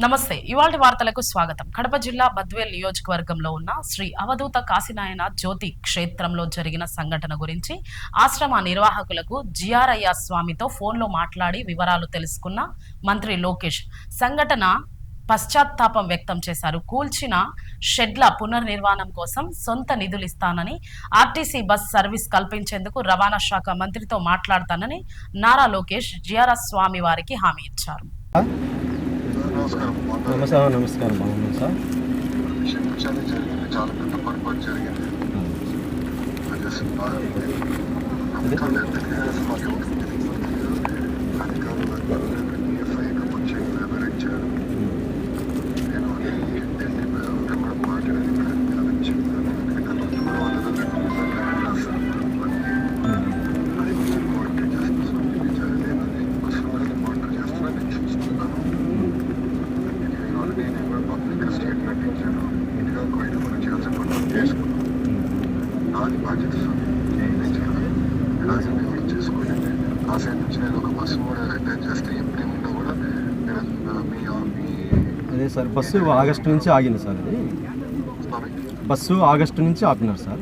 నమస్తే ఇవాళ వార్తలకు స్వాగతం. కడప జిల్లా బద్వేల్ నియోజకవర్గంలో ఉన్న శ్రీ అవధూత కాశీనాయన జ్యోతి క్షేత్రంలో జరిగిన సంఘటన గురించి ఆశ్రమ నిర్వాహకులకు జిఆర్ఐఆర్ స్వామితో ఫోన్లో మాట్లాడి వివరాలు తెలుసుకున్న మంత్రి లోకేష్. సంఘటన పశ్చాత్తాపం వ్యక్తం చేశారు. కూల్చిన షెడ్ల పునర్నిర్మాణం కోసం సొంత నిధులు ఇస్తానని ఆర్టీసీ బస్ సర్వీస్ కల్పించేందుకు రవాణా శాఖ మంత్రితో మాట్లాడతానని నారా లోకేష్ జిఆర్ఎస్ స్వామి వారికి హామీ ఇచ్చారు. నమస్కారం. నమస్కారం నమస్కారం. బాగున్నాం సార్? క్షమించాలి జరిగింది చాలా పెద్ద పొరపాటు జరిగింది. నాది బాధ్యత ఇలాగే మేము చేసుకోండి ఆ సైడ్ నుంచి నేను ఒక బస్సు కూడా రిటర్న్ చేస్తే ఎప్పుడేమున్నా కూడా నేను మీ మీ అదే సార్ బస్సు ఆగస్టు నుంచి ఆగింది సార్ అది బస్సు ఆగస్టు నుంచి ఆపినారు సార్.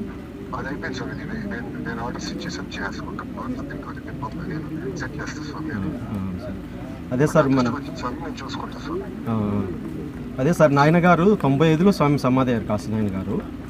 అది అయిపోయింది స్వామి. నేను నేను నేను ఆర్డర్స్ ఇచ్చేసాను చేసుకుంటాను నథింగ్ అది నేను పంప నేను సెట్ చేస్తాను స్వామి. ఆ, సార్. అదే సార్ మన నేను చూసుకుంటాను అదే సార్ నాయన గారు తొంభై ఐదులో స్వామి సమాధి అయ్యారు కాశీనాయన గారు. అవును స్వామి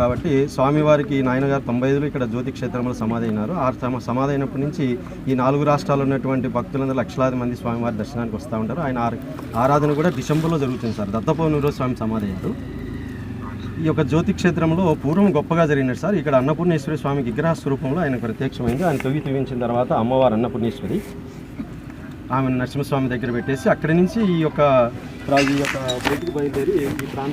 కాబట్టి స్వామివారికి నాయనగారు తొంభై ఐదులో ఇక్కడ జ్యోతి క్షేత్రంలో సమాధి అయినారు. ఆ సమ సమాధి అయినప్పటి నుంచి ఈ నాలుగు రాష్ట్రాల్లో ఉన్నటువంటి భక్తులందరూ లక్షలాది మంది స్వామివారి దర్శనానికి వస్తూ ఉంటారు. ఆయన ఆరాధన కూడా డిసెంబర్లో జరుగుతుంది సార్. దత్తపౌర్ణమి రోజు స్వామి సమాధి అయ్యారు. ఈ యొక్క జ్యోతి క్షేత్రంలో పూర్వం గొప్పగా జరిగినది సార్. ఇక్కడ అన్నపూర్ణేశ్వరి స్వామి విగ్రహ స్వరూపంలో ఆయన ప్రత్యక్షమైంది. ఆయన తొవ్వి తవ్వించిన తర్వాత అమ్మవారు అన్నపూర్ణేశ్వరి ఆమె నరసింహస్వామి దగ్గర పెట్టేసి అక్కడి నుంచి ఈ యొక్క ఈ యొక్క బయలుదేరి ఈ ప్రాంతం